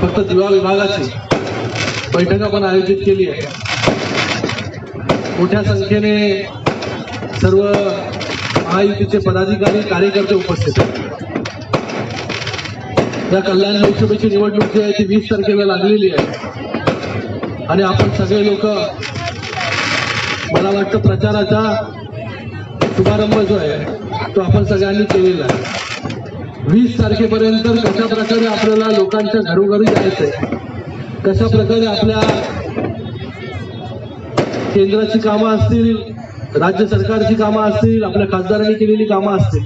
फक्त दिवा विभागाची बैठक आपण आयोजित केली आहे. मोठ्या संख्येने सर्व महायुतीचे पदाधिकारी कार्यकर्ते उपस्थित आहेत. या कल्याण लोकसभेची निवडणूक जी आहे ती वीस तारखेला लागलेली आहे. आणि आपण सगळे लोक मला वाटतं प्रचाराचा शुभारंभ जो आहे तो आपण सगळ्यांनी केलेला आहे. वीस तारखेपर्यंत कशा प्रकारे आपल्याला लोकांच्या घरोघरी जायचंय? कशा प्रकारे आपल्या केंद्राची कामं असतील राज्य सरकारची कामं असतील आपल्या खासदारांनी केलेली कामं असतील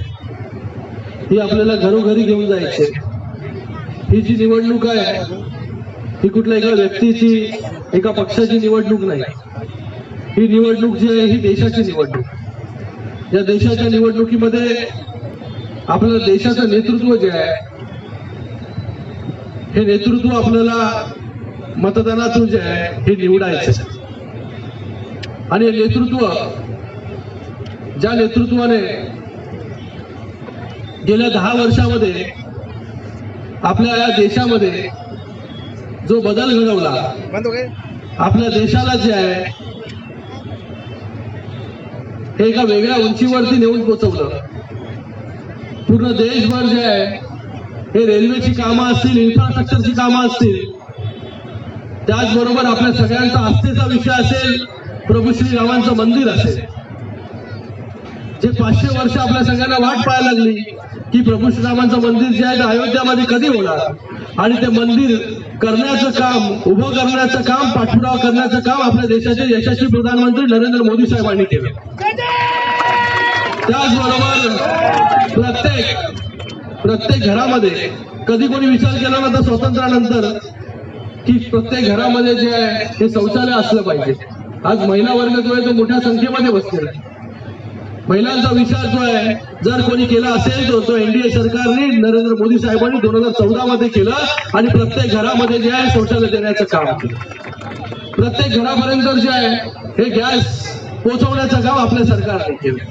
ही आपल्याला घरोघरी घेऊन जायचे ही जी निवडणूक आहे ही कुठल्या एका व्यक्तीची एका पक्षाची निवडणूक नाही. ही निवडणूक जी आहे ही देशाची निवडणूक. या देशाच्या निवडणुकीमध्ये आपल्याला देशाचं नेतृत्व जे आहे हे नेतृत्व आपल्याला मतदानातून जे आहे हे निवडायचं आणि हे नेतृत्व ज्या नेतृत्वाने गेल्या दहा वर्षामध्ये आपल्या या देशामध्ये जो बदल घडवला हो आपल्या देशाला जे आहे हे एका वेगळ्या उंचीवरती नेऊन पोहोचवलं पूर्ण देशभर जे आहे हे रेल्वेची कामं असतील इन्फ्रास्ट्रक्चरची कामं असतील त्याचबरोबर आपल्या सगळ्यांचा आस्थेचा विषय असेल प्रभू श्रीरामांचं मंदिर असेल. जे पाचशे वर्ष आपल्या सगळ्यांना वाट पाहायला लागली की प्रभू श्रीरामांचं मंदिर जे आहे ते अयोध्यामध्ये कधी होणार? आणि ते मंदिर करण्याचं काम उभं करण्याचं काम पाठपुरावा करण्याचं काम आपल्या देशाचे यशस्वी प्रधानमंत्री नरेंद्र मोदी साहेबांनी केलं. त्याचबरोबर प्रत्येक प्रत्येक घरामध्ये कधी कोणी विचार केला नव्हता स्वातंत्र्यानंतर की प्रत्येक घरामध्ये जे आहे हे शौचालय असलं पाहिजे. आज महिला वर्ग जो आहे तो मोठ्या संख्येमध्ये बसलेला आहे. महिलांचा विचार जो आहे जर कोणी केला असेल तर तो एनडीए सरकारने नरेंद्र मोदी साहेबांनी दोन हजार चौदा मध्ये केलं आणि प्रत्येक घरामध्ये जे आहे शौचालय देण्याचं काम केलं. प्रत्येक घरापर्यंत जे आहे हे गॅस पोहोचवण्याचं काम आपल्या सरकारने केलं.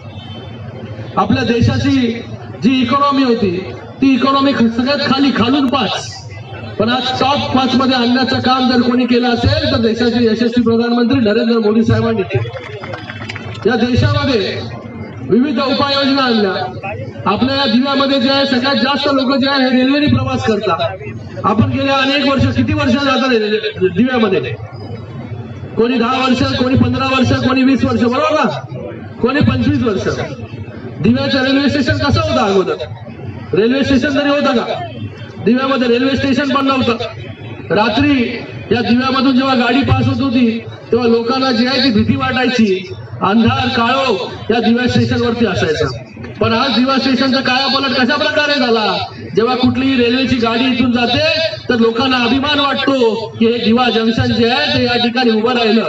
आपल्या देशाची जी इकॉनॉमी होती ती इकॉनॉमी सगळ्यात खाली खालून पाच. पण आज टॉप पाच मध्ये आणण्याचं काम जर कोणी केलं असेल तर देशाचे यशस्वी प्रधानमंत्री नरेंद्र मोदी साहेबांनी केलं. या देशामध्ये विविध उपाययोजना आणल्या. आपल्या या दिव्यामध्ये जे आहे सगळ्यात जास्त लोक जे आहे हे रेल्वेने प्रवास करतात. आपण गेल्या अनेक वर्ष किती वर्ष जातात रेल्वे- दिव्यामध्ये कोणी दहा वर्ष कोणी पंधरा वर्ष कोणी वीस वर्ष बरोबर ना? कोणी पंचवीस वर्ष. दिव्याचं रेल्वे स्टेशन कसं होतं अगोदर? रेल्वे स्टेशन तरी होतं का? दिव्यामध्ये रेल्वे स्टेशन पण नव्हतं. रात्री या दिव्यामधून जेव्हा गाडी पास होत होती तेव्हा लोकांना जी आहे ती भीती वाटायची. अंधार काळो या दिव्या स्टेशनवरती असायचा. पण आज दिवा स्टेशनचा कायापलट कशा प्रकारे झाला? जेव्हा कुठलीही रेल्वेची गाडी इथून जाते तर लोकांना अभिमान वाटतो की हे दिवा जंक्शन जे आहे ते या ठिकाणी उभं राहिलं.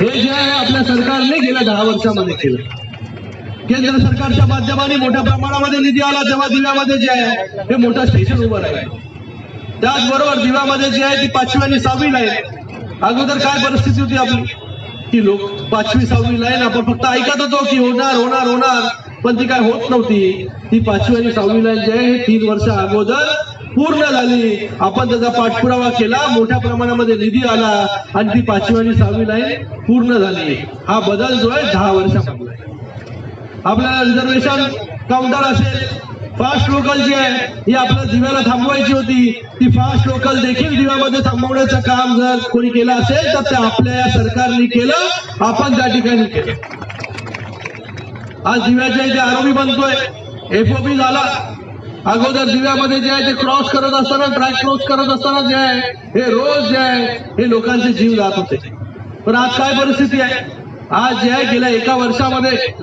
हे जे आहे आपल्या सरकारने गेल्या दहा वर्षामध्ये केलं. केंद्र सरकारच्या माध्यमाने मोठ्या प्रमाणामध्ये निधी आला तेव्हा दिव्यामध्ये जे आहे हे मोठं स्टेशन उभं राहील. त्याचबरोबर दिव्यामध्ये जी आहे ती पाचवी आणि सहावी लाईन अगोदर काय परिस्थिती होती आपली? की लोक पाचवी सहावी लाईन आपण फक्त ऐकत होतो की होणार होणार होणार पण ती काय होत नव्हती. ती पाचवी आणि सहावी लाईन जी आहे हे तीन वर्ष अगोदर पूर्ण झाली. आपण त्याचा पाठपुरावा केला मोठ्या प्रमाणामध्ये निधी आला आणि ती पाचवी आणि सहावी लाईन पूर्ण झाली. हा बदल जो आहे दहा वर्षामधला आपल्याला रिझर्वेशन काउंटर असेल. फास्ट लोकल जी आहे ही आपल्या दिव्याला थांबवायची होती. ती फास्ट लोकल देखील दिव्यामध्ये थांबवण्याचं काम जर कोणी केलं असेल तर ते आपल्या या सरकारने केलं. आपण त्या ठिकाणी केलं. आज दिव्याच्या इथे आरोपी बनतोय. एफओपी झाला. अगोदर दिव्यामध्ये जे आहे ते क्रॉस करत असताना ट्रॅक क्रॉस करत असताना जे आहे हे रोज जे आहे हे लोकांचे जीव जात होते. पण आज काय परिस्थिती आहे? आज जे आहे गेल्या एका वर्षामध्ये